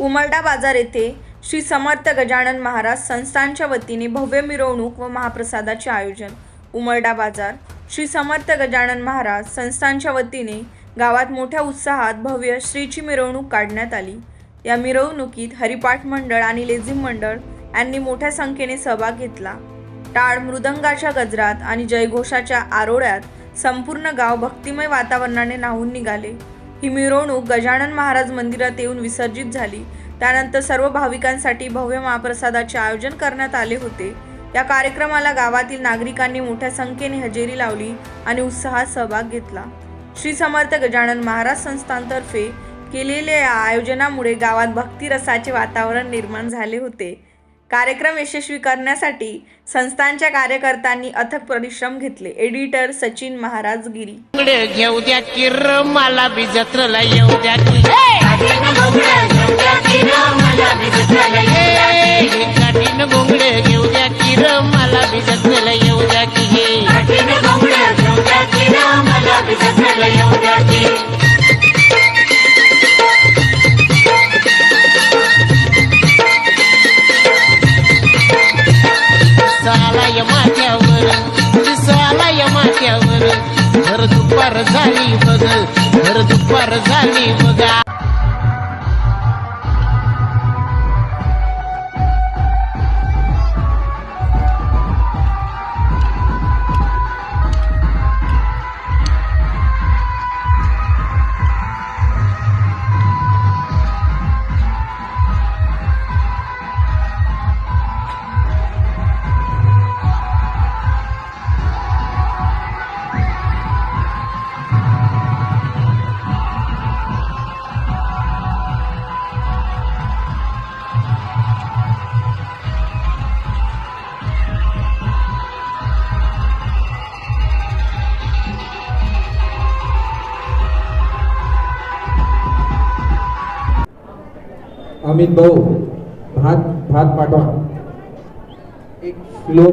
उमरडा बाजार येथे श्री समर्थ गजानन महाराज संस्थानच्या वतीने भव्य मिरवणूक व महाप्रसादाचे आयोजन. उमरडा बाजार श्री समर्थ गजानन महाराज संस्थानच्या वतीने गावात मोठ्या उत्साहात भव्य श्रीची मिरवणूक काढण्यात आली. या मिरवणुकीत हरिपाठ मंडळ आणि लेझिम मंडळ यांनी मोठ्या संख्येने सहभाग घेतला. टाळ मृदंगाच्या गजरात आणि जयघोषाच्या आरोळ्यात संपूर्ण गाव भक्तिमय वातावरणाने न्हावून निघाले. ही मिरवणूक गजानन महाराज मंदिरात येऊन विसर्जित झाली. त्यानंतर सर्व भाविकांसाठी भव्य महाप्रसादाचे आयोजन करण्यात आले होते. या कार्यक्रमाला गावातील नागरिकांनी मोठ्या संख्येने हजेरी लावली आणि उत्साहात सहभाग घेतला. श्री समर्थ गजानन महाराज संस्थानतर्फे केलेल्या या आयोजनामुळे गावात भक्तिरसाचे वातावरण निर्माण झाले होते. कार्यक्रम यशस्वी करण्यासाठी संस्थांच्या कार्यकर्त्यांनी अथक परिश्रम घेतले. एडिटर सचिन महाराज गिरी घेऊ द्या किर मला बी जत्रेला येऊ द्या गोंगडे घेऊ द्या किर मला बी जत्रेला येऊ द्या की हे! घर दुपार झाली बघ घर दुपार झाली बघा अमित भाऊ भात भात पाठवा. एक किलो